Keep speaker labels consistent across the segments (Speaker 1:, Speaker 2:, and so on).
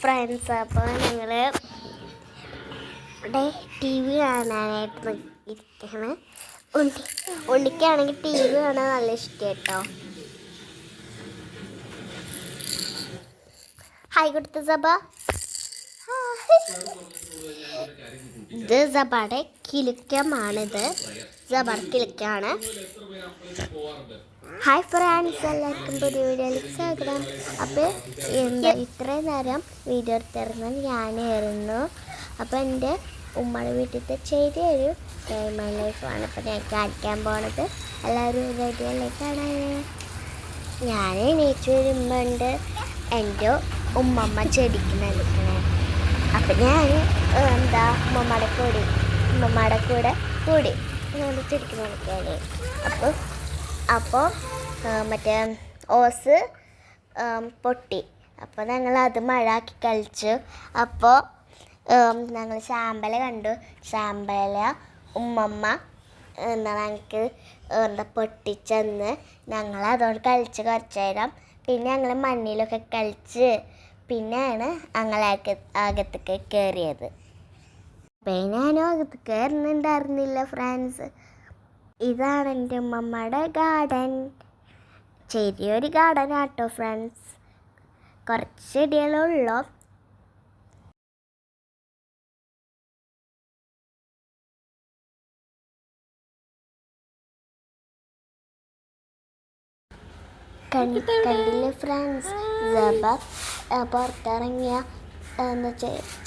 Speaker 1: Friends അപ്പോൾ ഞങ്ങൾ ഇവിടെ ടി വി കാണാനായിട്ട് ഇരിക്കുകയാണ് ഉണ്ണി ഉണ്ണിക്കാണെങ്കിൽ ടി വി കാണാൻ നല്ല ഇഷ്ടം കേട്ടോ. ഹായ് കൊടുത്ത സബ. ഇത് സബാടെ കിലുക്കമാണിത്. സബർ കിലുക്കാണ്. ഹായ് ഫ്രണ്ട്സ് എല്ലാവർക്കും പുതിയ വീഡിയോയിലേക്ക് സ്വാഗതം. അപ്പോൾ എന്താ ഇത്രയും നേരം വീഡിയോ എടുത്തിരുന്നത് ഞാനായിരുന്നു. അപ്പോൾ എന്റെ ഉമ്മയുടെ വീട്ടിലത്തെ ചെറിയൊരു മൈ ലൈഫാണ് അപ്പോൾ ഞാൻ കാണിക്കാൻ പോണത്. എല്ലാവരും റെഡിയിലേക്ക് കാണാൻ ഞാൻ എണീച്ചു വരുമ്പോണ്ട് എന്റെ ഉമ്മമ്മ ചെടിക്ക് നനക്കണേ അപ്പം ഞാൻ എന്താ ഉമ്മമ്മയുടെ കൂടി ഉമ്മമ്മയുടെ കൂടെ കൂടി ചിരിക്കുന്ന നനക്കാനേ അപ്പോൾ അപ്പോൾ മറ്റേ ഓസ് പൊട്ടി. അപ്പോൾ ഞങ്ങൾ അത് മഴാക്കി കളിച്ചു. അപ്പോൾ ഞങ്ങൾ ശാമ്പല കണ്ടു. ശാമ്പല ഉമ്മമ്മ എന്താ ഞങ്ങൾക്ക് എന്താ പൊട്ടിച്ചെന്ന് ഞങ്ങൾ അതോട് കളിച്ച് കുറച്ച് നേരം. പിന്നെ ഞങ്ങൾ മണ്ണിലൊക്കെ കളിച്ച് പിന്നെയാണ് ഞങ്ങൾ അക അകത്തേക്ക് കയറിയത് അപ്പം ഞാനും അകത്ത് കയറുന്നുണ്ടായിരുന്നില്ല ഫ്രണ്ട്സ് ഇതാണ് എന്റെ ഉമ്മമ്മയുടെ ഗാർഡൻ ചെറിയൊരു ഗാർഡൻ ആട്ടോ ഫ്രണ്ട്സ് കുറച്ച് ചെടികളേ കണ്ടില്ലേ ഫ്രണ്ട്സ് ജബ ആ, പുറത്തിറങ്ങിയ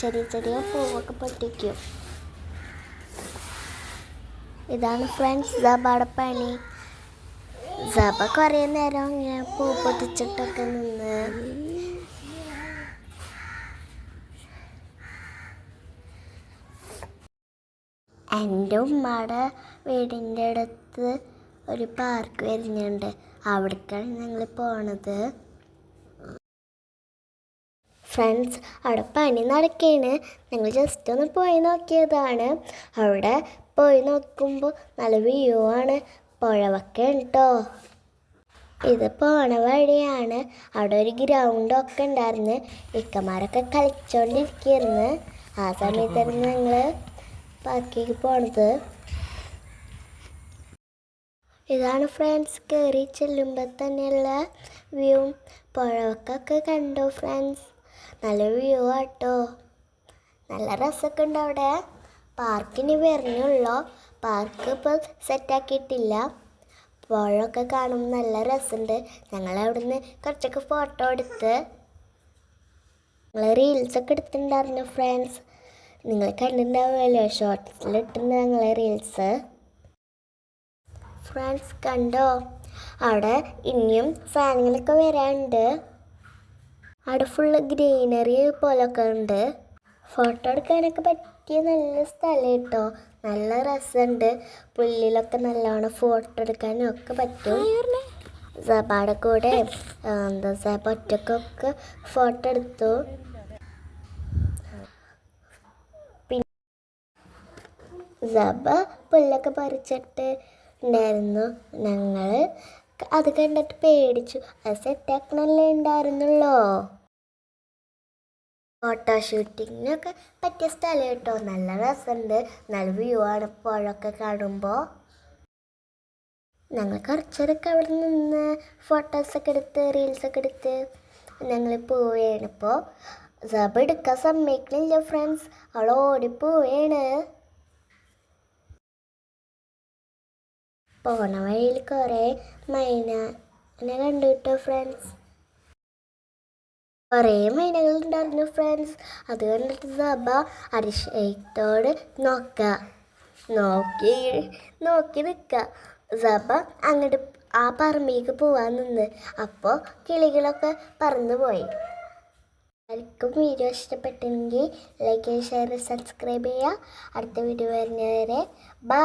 Speaker 1: ചെറിയ ചെറിയ പൂവൊക്കെ പൊട്ടിക്കും. ഇതാണ് ഫ്രണ്ട്സ് ജബയുടെ പണി. ജബ കുറേ നേരം ഇങ്ങനെ പൂ പൊട്ടിച്ചിട്ടൊക്കെ നിന്ന്. എന്റെ ഉമ്മയുടെ വീടിന്റെ അടുത്ത് ഒരു പാർക്ക് വരുന്നുണ്ട്. അവിടേക്കാണ് ഞങ്ങൾ പോണത്. ഫ്രണ്ട്സ് അവിടെ പണി നടക്കുകയാണ് ഞങ്ങൾ ജസ്റ്റ് ഒന്ന് പോയി നോക്കിയതാണ്. അവിടെ പോയി നോക്കുമ്പോൾ നല്ല വ്യൂ ആണ്. പുഴവൊക്കെ കേട്ടോ ഇത് പോണ വഴിയാണ്. അവിടെ ഒരു ഗ്രൗണ്ടൊക്കെ ഉണ്ടായിരുന്നു. ഇക്കമാരൊക്കെ കളിച്ചോണ്ടിരിക്കുന്നു ആ സമയത്തായിരുന്നു ഞങ്ങൾ പാർക്കിലേക്ക് പോണത്. ഇതാണ് ഫ്രണ്ട്സ് കയറി ചെല്ലുമ്പോൾ തന്നെയുള്ള വ്യൂ പുഴവക്കൊക്കെ കണ്ടു ഫ്രണ്ട്സ് നല്ല വ്യൂ ആട്ടോ. നല്ല രസമൊക്കെ ഉണ്ട് അവിടെ പാർക്കിന് വരുന്നുള്ളൂ പാർക്ക് ഇപ്പോൾ സെറ്റാക്കിയിട്ടില്ല പുഴയൊക്കെ കാണുമ്പോൾ നല്ല രസമുണ്ട് ഞങ്ങൾ അവിടുന്ന് കുറച്ചൊക്കെ ഫോട്ടോ എടുത്ത് ഞങ്ങൾ റീൽസൊക്കെ എടുത്തിട്ടുണ്ടായിരുന്നു ഫ്രണ്ട്സ് നിങ്ങൾ കണ്ടിട്ടുണ്ടാവുമല്ലോ? ഷോർട്സിൽ ഇട്ടുണ്ട് ഞങ്ങളെ റീൽസ് ഫ്രണ്ട്സ് കണ്ടോ? അവിടെ ഇനിയും സാധനങ്ങളൊക്കെ വരാനുണ്ട്. അവിടെ ഫുള്ള് ഗ്രീനറി പോലൊക്കെ ഉണ്ട്. ഫോട്ടോ എടുക്കാനൊക്കെ പറ്റിയ നല്ല സ്ഥലം കേട്ടോ. നല്ല രസമുണ്ട്. പുല്ലിലൊക്കെ നല്ലോണം ഫോട്ടോ എടുക്കാനും ഒക്കെ പറ്റും. സബാടെ കൂടെ എന്താ സബ ഒറ്റക്കൊക്കെ ഫോട്ടോ എടുത്തു. സബ പുല്ലൊക്കെ പറിച്ചിട്ട് ഉണ്ടായിരുന്നു. ഞങ്ങൾ അത് കണ്ടിട്ട് പേടിച്ചു. അത് സെറ്റാക്കണല്ലേ ഉണ്ടായിരുന്നുള്ളോ? ഫോട്ടോ ഷൂട്ടിങ്ങിനൊക്കെ പറ്റിയ സ്ഥലം കേട്ടോ. നല്ല രസമുണ്ട്. നല്ല വ്യൂ ആണ് പുഴയൊക്കെ കാണുമ്പോൾ ഞങ്ങൾ കുറച്ചേരൊക്കെ അവിടെ നിന്ന് ഫോട്ടോസൊക്കെ എടുത്ത് റീൽസൊക്കെ എടുത്ത് ഞങ്ങൾ പോവുകയാണ് ഇപ്പോൾ സബ് എടുക്കാൻ സമ്മതിക്കണില്ല ഫ്രണ്ട്സ് അവൾ ഓടിപ്പോവുകയാണ് പോണ വഴിയിൽ കുറേ മൈനനെ കണ്ടു കേട്ടോ ഫ്രണ്ട്സ് കുറേ മൈനകൾ ഉണ്ടായിരുന്നു ഫ്രണ്ട്സ് അത് കണ്ടിട്ട് സഭ അതിശയത്തോട് നോക്ക. നോക്കി നോക്കി നിൽക്ക സഭ അങ്ങോട്ട് ആ പറമ്പിലേക്ക് പോവാൻ നിന്ന്. അപ്പോൾ കിളികളൊക്കെ പറന്നു പോയി. എല്ലാവർക്കും വീഡിയോ ഇഷ്ടപ്പെട്ടെങ്കിൽ ലൈക്ക് ഷെയർ സബ്സ്ക്രൈബ് ചെയ്യുക. അടുത്ത വീഡിയോ വരുന്നവരെ ബൈ